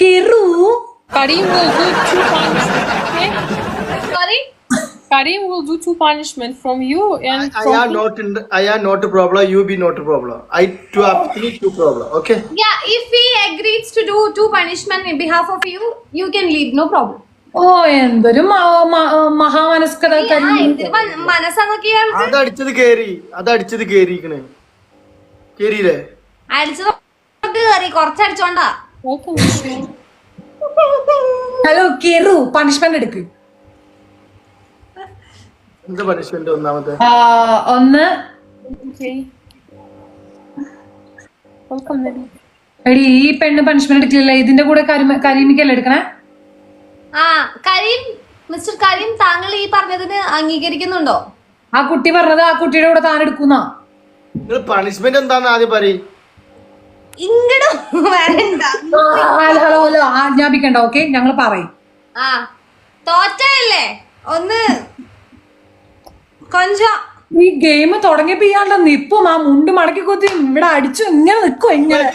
കിറു Karim will do two punishment. Okay? Sorry? Karim will do two punishment from you and I I from are not in. the, I am not a problem. You be not a problem. I two three two problem. Okay. Yeah, if he agrees to do two punishment in behalf of you, you can leave, no problem. ഓ എന്തൊരു മഹാമനസ്കത അതടിച്ചത് കേറി അതടിച്ചത് കേറിയിരിക്കണേ കേറിയില്ലേ അടിച്ചത് കേറി കൊറച്ചടിച്ചോണ്ടാ. Hello കെറു. Punishment എടുക്ക്. എന്ത് punishment ഒന്നാമത്തെ? ആ, ഒന്ന്. എടി ഈ പെണ്ണ് പണിഷ്മെന്റ് എടുക്കില്ല ഇതിന്റെ കൂടെ കരീമ- കരീമിക്കല്ലേ എടുക്കണേ? ആ കരീം മിസ്റ്റർ കരീം താങ്കൾ ഈ പറഞ്ഞതിന് അംഗീകരിക്കുന്നുണ്ടോ? ആ കുട്ടി പറഞ്ഞത് ആ കുട്ടിയുടെ കൂടെ താൻ എടുക്കുന്ന. പണിഷ്മെന്റ് എന്താന്ന് ആദ്യം പറയും. ഇങ്ങടും വരണ്ട. Hello hello hello. ആജ്ഞാപിക്കണ്ട ഓക്കെ? ഞങ്ങൾ പറയും. ആ തോറ്റല്ലേ ഒന്ന് കൊഞ്ചം. ഈ ഗെയിം തുടങ്ങിയപ്പോ ഇയാളുടെ നിപ്പും ആ മുണ്ട് മടക്കി കൊത്തി ഇവിടെ അടിച്ചു ഇങ്ങനെ നിക്കും ഇങ്ങനെ.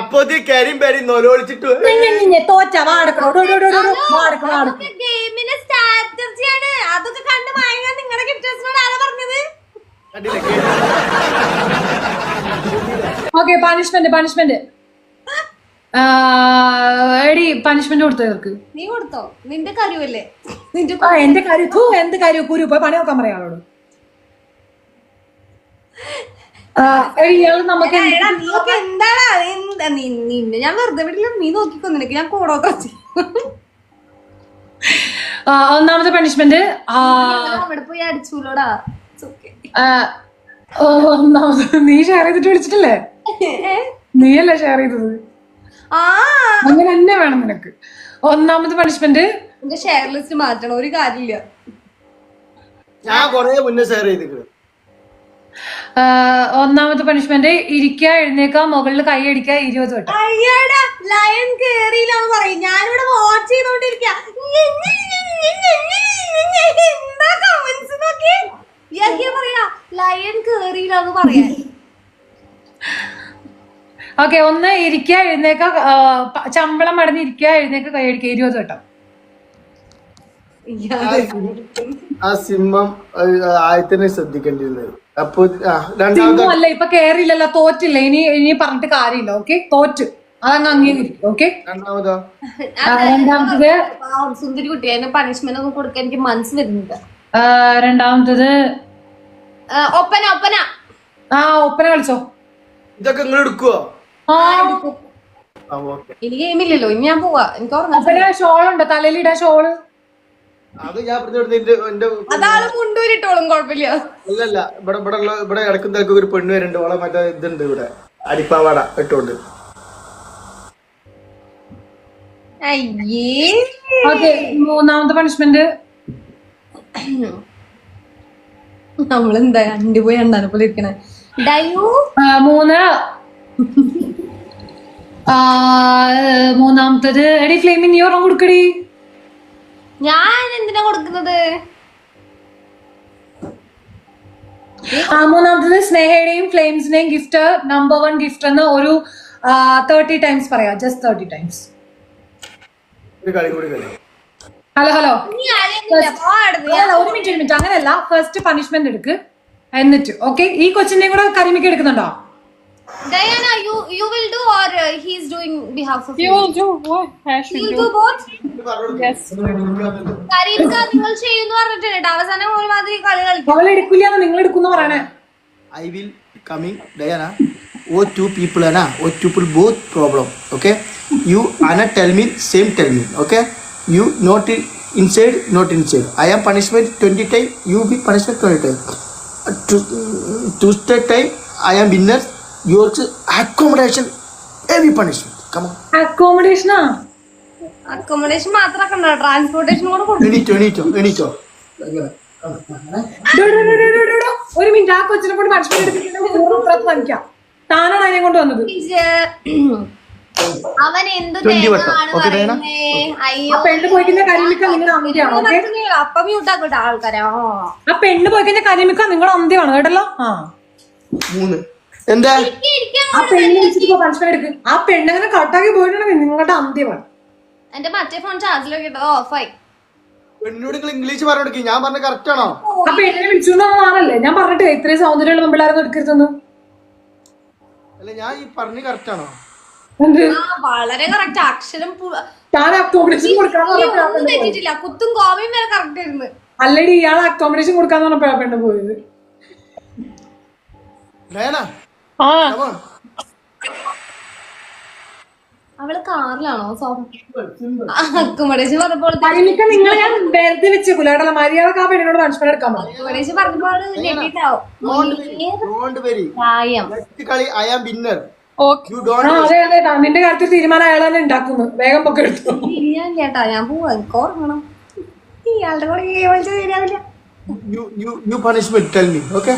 അപ്പൊ കരിയും പേരി നൊലോളിച്ചിട്ട് തോറ്റ വാടക്കണോ ഗെയിമിന്റെ സ്ട്രാറ്റജിയാണ്. അതൊക്കെ കണ്ട് വാങ്ങാൻ നിങ്ങളുടെ ഗിഫ്റ്റേഴ്സിനോട് ആരാ പറഞ്ഞത്. ഓക്കെ പണിഷ്മെന്റ് പണിഷ്മെന്റ് എടി പണിഷ്മെന്റ് കൊടുത്തോ ഇവർക്ക്? നീ കൊടുത്തോ? നിന്റെ കാര്യമല്ലേ? നിന്റെ ആ എന്റെ കാര്യം ഥൂ, എന്ത് കാര്യം കുരു പോയി പണി നോക്കാൻ പറയാം അവളോട്. ആ, എടി, ഇയാൾ നമുക്ക് എടാ, എന്താടാ? എന്താ നി- നിന്നെ ഞാൻ വെറുതെ വിടില്ല നീ നോക്കിക്കോ നിനക്ക്. ഞാൻ കൂടോക്കെ ആ, ഒന്നാമത്തെ പണിഷ്മെന്റ് അവിടെ പോയി അടിച്ചൂലോടാ? It's okay. ഒന്നാമത് നീ ഷെയർ ചെയ്തിട്ട് വിളിച്ചിട്ടില്ലേ? നീയല്ലേ ഷെയർ ചെയ്തത്? ആ. അങ്ങനെ തന്നെ വേണം നിനക്ക്. ഒന്നാമത് പണിഷ്മെന്റ് ഷെയർ ലിസ്റ്റ് മാറ്റണം ഒരു കാര്യമില്ല. ഞാൻ കൊറേ മുന്നേ ഷെയർ ചെയ്തിട്ടുണ്ട്. ഒന്നാമത്തെ പണിഷ്മെന്റ് ഇരിക്കുക എഴുന്നേക്കാ മുകളിൽ കൈ അടിക്കാ ഇരുപത് വട്ടം. അയ്യടാ ലയൺ കേറിയില്ലാന്ന് പറയും. ഞാനിവിടെ വാച്ച് ചെയ്തോണ്ടിരിക്ക എന്താ കമന്റ്സ് നോക്കി യഹിയ പറയാ ലയൺ കേറിയില്ലാന്ന് പറയാൻ. ഓക്കെ ഒന്ന് ഇരിക്കുക എഴുന്നേക്ക ചമ്പളം മടങ്ങി ഇരിക്കുക എഴുന്നേക്ക കൈയടിക്കുക ഇരുപത് വട്ടം. ആ സിംഹം ആയത്തിനെ ശ്രദ്ധിക്കേണ്ടിരുന്നത് അപ്പൊ ആ, രണ്ടാമത്തെ സിംഹം അല്ല ഇപ്പൊ കേറിയില്ലല്ലോ തോറ്റില്ല. ഇനി ഇനി പറഞ്ഞിട്ട് കാര്യമില്ല ഓക്കെ? തോറ്റ്. അതങ്ങ് അംഗീകരിക്കും ഓക്കെ? രണ്ടാമതോ? രണ്ടാമത്തത് സുന്ദരി കുട്ടി. അതിന് പണിഷ്മെന്റ് ഒന്നും കൊടുക്കാൻ എനിക്ക് മനസ്സ് വരുന്നില്ല. രണ്ടാമത്തത് ഒപ്പന ഒപ്പന. ആ ഒപ്പന കളിച്ചോ. ഇതൊക്കെ നിങ്ങൾ എടുക്കുവോ? ആ ആ ഓക്കെ. ഇനി ഗെയിമില്ലല്ലോ ഇനി ഞാൻ പോവാ. എനിക്ക് ഉറങ്ങാൻ ഷോൾ ഉണ്ട് തലയിൽ ഇടാ ഷോൾ. അത് ഞാൻ എന്റെ മുണ്ടൂരിട്ടോളും കുഴപ്പമില്ല. അല്ലല്ല ഇവിടെ ഇവിടെ ഉള്ള ഇവിടെ ഒരു പെണ്ണ് വരുന്നുണ്ട്. ഓളെ മറ്റേ ഇതുണ്ട് ഇവിടെ അടിപ്പാവാട ഇട്ടോണ്ട്. അയ്യേ. ഓക്കെ മൂന്നാമത്തെ പണിഷ്മെന്റ് നമ്മളെന്താ അണ്ടിപോയി പോയി അണ്ടാനെ പോലെ ഇരിക്കണേ. ഡയു മൂന്ന്. മൂന്നാമത്തത് എടി ഫ്ലെയിമിന് നീ ഓർമ്മ കൊടുക്കടി. ഞാൻ എന്തിനാ കൊടുക്കുന്നത്? ആ മൂന്നാമത്തത് സ്നേഹയുടെയും ഫ്ലെയിംസിന്റെയും ഗിഫ്റ്റ് നമ്പർ വൺ ഗിഫ്റ്റ് എന്ന് ഒരു തേർട്ടി ടൈംസ് പറയാം. Just thirty times hello hello. ഒരു മിനിറ്റ് ഒരു മിനിറ്റ് അങ്ങനെയല്ല ഫസ്റ്റ് പണിഷ്മെന്റ് എടുക്ക് എന്നിട്ട് ഓക്കെ ഈ കൊച്ചിന്റെയും കൂടെ കരിമിക്ക് എടുക്കുന്നുണ്ടോ Diana, you you will do or uh, he's doing behalf of You you? will do what You will do. do both? Yes. കരീംക നിങ്ങൾ ചെയ്യുന്നു പറഞ്ഞിട്ടുണ്ട്. അവസാനം ഒരുമാതിരി കളി കളിക്കും അവൾ എടുക്കില്ല നിങ്ങൾ എടുക്കുന്ന പറയണേ I will coming Diana. Oh, two people, Anna. Oh, two people both problem. Okay. You Anna tell me same tell me. Okay. You not in- inside, not inside. I am punishment twenty time. You be punishment twenty time. Uh, to- Tuesday time I am winner. your accommodation heavy punishment. Come on. അക്കോമഡേഷനാ accommodation മാത്രമാക്കണ്ട transportation കൂടെ എണീറ്റോ എണീറ്റോ എണീറ്റോ. ഒരു minute ആ കൊച്ചിനെ കൊണ്ട് നയിക്കാം താനാണ് അതിനെ കൊണ്ട് വന്നത് അവൻ എന്ത് പെണ്ണ് പോയി കഴിഞ്ഞാൽ കരിമിക്ക നിങ്ങളുടെ അന്ത്യമാണ് അപ്പ മ്യൂട്ടാക്കട്ടെ ആൾക്കാരെ. ആ. ആ പെണ്ണ് പോയി കഴിഞ്ഞാൽ കരിമിക്ക നിങ്ങളുടെ കേട്ടല്ലോ? ആ. മൂന്ന്. എന്താ? ആ പെണ്ണ് വിളിച്ചിട്ട് പണിഷ്മെന്റ് എടുക്ക്. ആ പെണ്ണ് അങ്ങനെ കട്ടാക്കി പോയിട്ടുണ്ടെങ്കിൽ നിങ്ങളുടെ അന്ത്യമാണ് എന്റെ മറ്റേ ഫോൺ ചാർജിലൊക്കെ ഓഫായി പെണ്ണോട് നിങ്ങൾ ഇംഗ്ലീഷ് പറഞ്ഞു ഞാൻ പറഞ്ഞ കറക്റ്റ് ആണോ? ആ പെണ്ണിനെ വിളിച്ചു ആണല്ലേ ഞാൻ പറഞ്ഞിട്ട് ഇത്രയും സൗന്ദര്യമുള്ള പെമ്പിള്ളാരൊന്നും എടുക്കരുതെന്ന്? അല്ല ഞാൻ ഈ പറഞ്ഞ് കറക്റ്റ് ആണോ? വളരെ കറക്റ്റ് അക്ഷരം തെറ്റിട്ടില്ല. കുത്തും കോമയും വരെ കറക്റ്റ് ആയിരുന്നു. അല്ലടി ഇയാൾ അക്കോമഡേഷൻ കൊടുക്കാന്ന് പറഞ്ഞപ്പോഴാ പെണ്ണ് പോയത്. അവൾ കാറിലാണോ. അക്കോമഡേഷൻ പറഞ്ഞപ്പോൾ നിങ്ങളെ ഞാൻ വെറുതെ വെച്ചേക്കൂല. മര്യാദയ്ക്ക് ആ പെണ്ണിനോട് പണിഷ്മെന്റ് എടുക്കാൻ അക്കോമഡേഷൻ പറഞ്ഞപ്പോൾ യു അതെ അതെ നിന്റെ കാര്യത്തിൽ തീരുമാനം അയാൾ തന്നെ ഉണ്ടാക്കുന്നു. വേഗം പൊക്കെ എടുത്തു. ഞാൻ ചേട്ടാ ഞാൻ പോവാ എനിക്ക് ഓർമ്മണം ഇയാളുടെ കൂടെ വിളിച്ചത് ശരിയാവില്ല you you you punishment tell me okay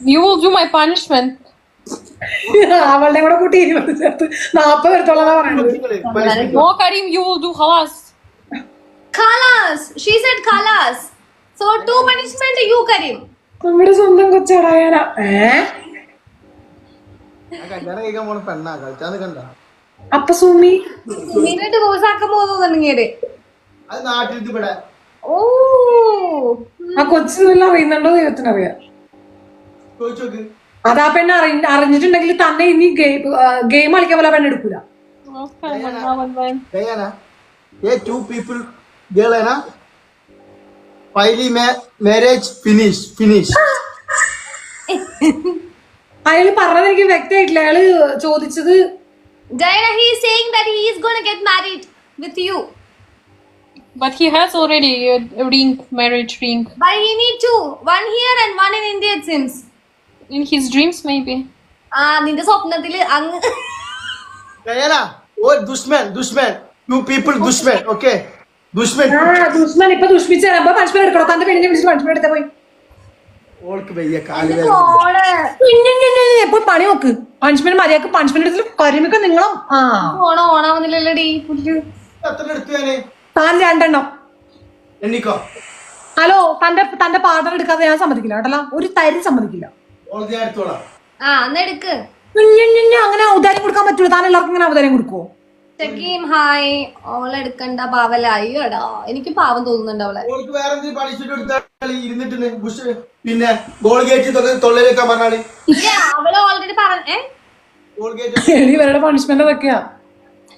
You will do my punishment അവളുടെ കൂടെ കൂട്ടി ഇരുപത് ചേർത്ത് നാപ്പത് എടുത്തോളാ Karim, you will do ഖലാസ് she said ഖലാസ് so to punishment you Karim നമ്മുടെ സ്വന്തം കൊച്ചടായാന. ഏ? കല്യാണം കഴിക്കാൻ പോണ പെണ്ണാ കളിച്ചാന്ന് കണ്ട. അപ്പൊ സുമി? നിന്നെ ഡിവോഴ്സ് ആക്കാൻ പോകുന്നുണ്ടെങ്കിൽ അത് നാട്ടിൽ ഇവിടെ. ഓ. ആ കൊച്ചിനെല്ലാം അറിയുന്നുണ്ടോ ദൈവത്തിന് അറിയാം അതാ പെണ്ണ് അറി അറിഞ്ഞിട്ടുണ്ടെങ്കിൽ തന്നെ ഇനി ഗെയിം കളിക്കാൻ പോലെ പെണ്ണ് എടുക്കൂല. ഫിനിഷ് one അയാൾ പറഞ്ഞത് എനിക്ക് വ്യക്തമായിട്ടില്ല അയാൾ ചോദിച്ചത് Diana, he is saying that he is going to get married with you. But he has already uh, a ring, marriage ring. But he need two. One here and one in India, it seems. In his dreams, maybe. ആ നിന്റെ സ്വപ്നത്തിൽ അങ്ങ് Diana ഓ ദുഷ്മൻ ദുഷ്മൻ you people ദുഷ്മൻ okay ദുഷ്മൻ ആ ദുഷ്മൻ ഇപ്പൊ ദുഷ്മിച്ചാണ് അപ്പൊ പണിഷ്മെന്റ് എടുക്കണം തന്റെ പെണ്ണിനെ വിളിച്ച് പണിഷ്മെന്റ് എടുത്താ പോയി ഓൾക്ക് വലിയ കാലുവേദന എപ്പോൾ പണി നോക്ക്. പണിഷ്മെന്റ് മര്യാദയ്ക്ക് പണിഷ്മെന്റ് എടുത്തിട്ട് കരിമിക്ക നിങ്ങളും. ആ. ഫോൺ ഓണാവുന്നില്ലല്ലോടി? പുല്ല്. എത്ര എടുത്തു ഞാൻ? താൻ രണ്ടെണ്ണം. എണ്ണിക്കോ. ഹലോ തന്റെ തന്റെ പാർട്ണർ എടുക്കാതെ ഞാൻ സമ്മതിക്കില്ല കേട്ടല്ലോ. ഒരു തരി സമ്മതിക്കില്ല. ആ എന്നാ എടുക്ക്. അങ്ങനെ ഔദാര്യം കൊടുക്കാൻ പറ്റൂല. താൻ എല്ലാവർക്കും ഇങ്ങനെ ഔദാര്യം കൊടുക്കുവോ? ചെക്കീം ഹായ്. ഓളെടുക്കണ്ട പാവല അയ്യോടാ എനിക്ക് പാവം തോന്നുന്നുണ്ട് അവളെ. ബുഷ് പിന്നെ ഗോൾ ഗേറ്റ് വെക്കാൻ പറഞ്ഞാൽ അവൾ ഓൾറെഡി പറഞ്ഞ ഇവരുടെ പണിഷ്മെന്റ് അതൊക്കെയാ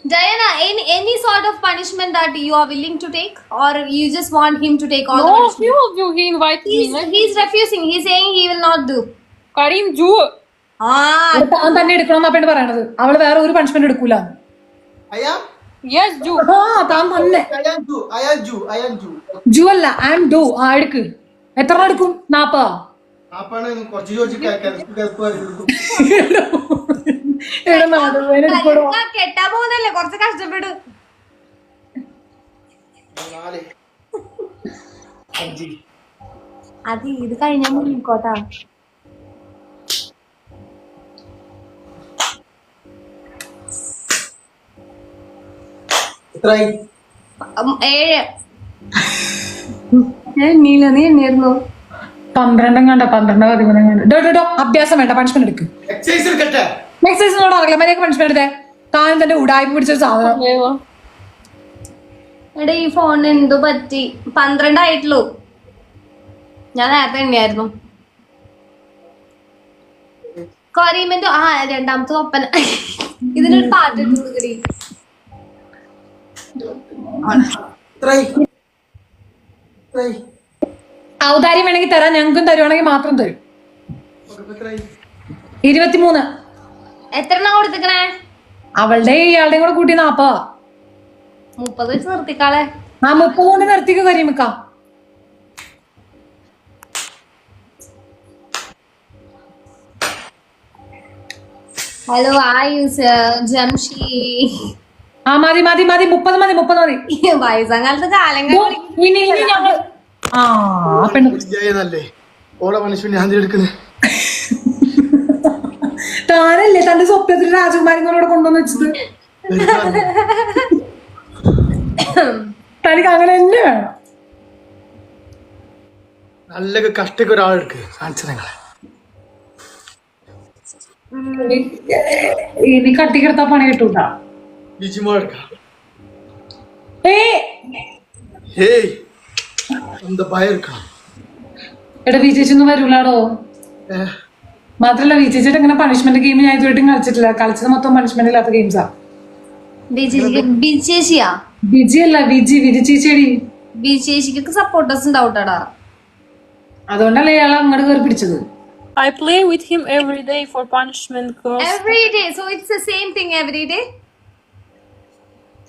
Diana, any any sort of punishment that you are willing to take or you just want him to take all the No, punishment? he will do. He invited He's, me. he's refusing. He's saying he will not do. Karim, do. Ah, അത് താൻ തന്നെ എടുക്കണം പെണ്ണ് പറയണത് അവൾ വേറെ ഒരു punishment എടുക്കൂല അയാം Yes, ജു ആ താൻ തന്നെ ജു അല്ല ഐ ആം ഡു ആ എടുക്ക്. എത്ര എടുക്കും? നാപ്പതാ കെട്ടാൻ പോകുന്നല്ലേ കുറച്ച് കഷ്ടപ്പെടു. അത് ഇത് കഴിഞ്ഞാൽ മുങ്ങിക്കോട്ടാ. എത്രയായി ഏഴ്. നീല എണ്ണീല നീ എണ്ണിയായിരുന്നു? പന്ത്രണ്ടും കണ്ട? പന്ത്രണ്ടോ പതിമൂന്നും കണ്ട? ഡോ ഡോ ഡോ അഭ്യാസം വേണ്ട പണിഷ്മെന്റ് എടുക്ക്. എക്സസൈസിനോട് അറിയില്ല മര്യാദയ്ക്ക് പണിഷ്മെന്റ് എടുത്തേ. താൻ തന്റെ ഉടായ്പ പിടിച്ചൊരു സാധനം. എടാ ഈ ഫോണിന് എന്തു പറ്റി? പന്ത്രണ്ടായിട്ടുള്ളൂ. ഞാൻ നേരത്തെ എണ്ണിയായിരുന്നു. കൊറിയമെന്റോ ആ രണ്ടാമത്തെ ഒപ്പന. ഇതിനൊരു പാട്ട് കൊടുക്കടി ഔദാര്യം വേണമെങ്കിൽ തരാം. ഞങ്ങൾക്കും തരുവാണെങ്കിൽ മാത്രം തരും. ഇരുപത്തിമൂന്ന്. എത്ര കൊടുത്തിക്കണേ അവളുടെ ഇയാളുടെയും കൂടെ കൂട്ടി നാപ്പാ. മുപ്പത് വെച്ച് നിർത്തിക്കാളെ. ആ മുപ്പത് കൊണ്ട് നിർത്തിക്ക് കരിമിക്ക. ഹലോ ആയുസ് ജംഷി ആ മതി മതി മതി മുപ്പത് മതി മുപ്പത് മതി. വയസ്സങ്ങാലത്ത് കാലം ഇനി ഇനി ഞങ്ങൾ ആ പെണ്ണ്. ഓളെ മനുഷ്യൻ ഞാൻ എടുക്കുന്നത് താനല്ലേ തന്റെ സ്വപ്നത്തിൽ രാജകുമാരികളോട് കൊണ്ടുവന്ന് വെച്ചത്? തനിക്ക് അങ്ങനെ തന്നെ വേണം. നല്ല കഷ്ടക്ക് ഒരാളെടുക്ക് കാണിച്ചു നിങ്ങളെ. ഇനി കട്ടിക്കെടുത്താ പണി കിട്ടൂട്ടാ. ഏ ഹേയ് എന്താ ഭയം എടുക്കാം എടാ വിജയിച്ചൊന്നും വരൂലാടോ മാത്രല്ല വിജയിച്ചിട്ട് അങ്ങനെ പണിഷ്മെന്റ് ഗെയിം ഞാൻ ഇതുവരെയും കളിച്ചിട്ടില്ല. കളിച്ചത് മൊത്തം പണിഷ്മെന്റ് ഇല്ലാത്ത ഗെയിംസാ വിജി അല്ല വിജി വിജി ചേച്ചിയടി. ബിചേച്ചിക്ക് സപ്പോർട്ടേഴ്സ് ഉണ്ടാവട്ടാടാ. അതുകൊണ്ടല്ലേ ഇയാൾ അങ്ങോട്ട് കയറി പിടിച്ചത്? I play with him every day for punishment course. Every day. So it's the same thing every day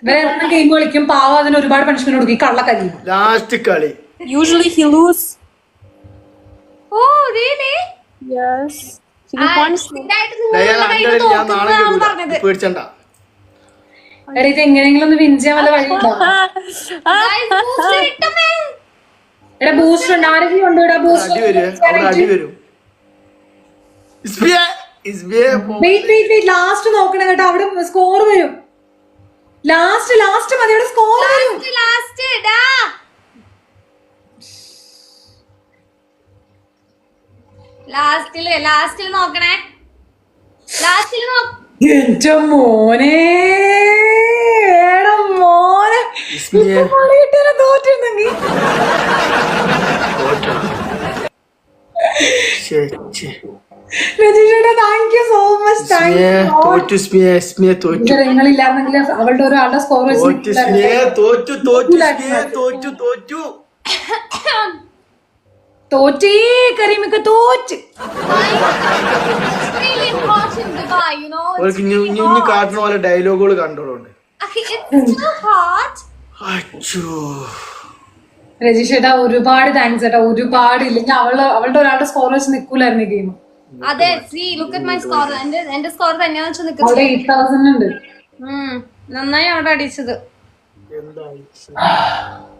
ഇവരെ ഗെയിം കളിക്കും. പാവം അതിന് ഒരുപാട് പണിഷ്മെന്റ് കൊടുക്കും. ഈ കളി ലാസ്റ്റ് കളി. Usually he lose. Oh really Yes. He will punish me. Diana അന്റെ ഞാൻ നാളെ പറഞ്ഞത്. പേടിച്ചണ്ട. എടാ ഇത് എങ്ങനെയെങ്കിലും ഒന്ന് വിൻ ചെയ്യാൻ വല്ല വഴിയുണ്ടോ? എടാ ബൂസ്റ്റർ ഉണ്ട്. ആരെങ്കിലും ഉണ്ട്? ഇവിടെ അടി അവിടെ അടി ബൂസ്റ്റർ വരും. Isbiya Isbiya wait wait wait last നോക്കണം കേട്ടോ. അവിടെ സ്കോർ വരും. ലാസ്റ്റ് ലാസ്റ്റ് മതി അവിടെ സ്കോർ വരും. ലാസ്റ്റ് ഡാ. ലാസ്റ്റിൽ ലാസ്റ്റിൽ നോക്കണേ. ലാസ്റ്റിൽ നോക്ക് എന്റെ മോനെ മോനെ. ഇസ്മിയെ ഇപ്പൊ thank you so much thank ഇസ്മിയെ you തോറ്റു സ്മിയ സ്മിയ തോറ്റു. നിങ്ങളില്ലാന്നെങ്കിൽ അവളുടെ ഒരാളുടെ സ്കോർ തോറ്റു സ്മിയ തോറ്റു തോറ്റു സ്മിയ തോറ്റു തോറ്റു. തോറ്റേ കരീമിക്ക് തോറ്റ്. കാട്ടുന്ന പോലെ ഡയലോഗുകൾ കണ്ടോളുണ്ട്. അച്ചോ രജിഷേട്ടാ ഒരുപാട് താങ്ക്സ് ഏട്ടാ ഒരുപാട്. ഇല്ലെങ്കിൽ അവൾ അവളുടെ ഒരാളുടെ സ്കോർ വെച്ച് നിൽക്കൂലായിരുന്നു ഗെയിം അതെ see look at my score എന്റെ എന്റെ സ്കോർ തന്നെയാന്ന് വെച്ചാൽ നിക്ക് നിൽക്കുന്നത് നന്നായി അവിടെ അടിച്ചത്. എന്താ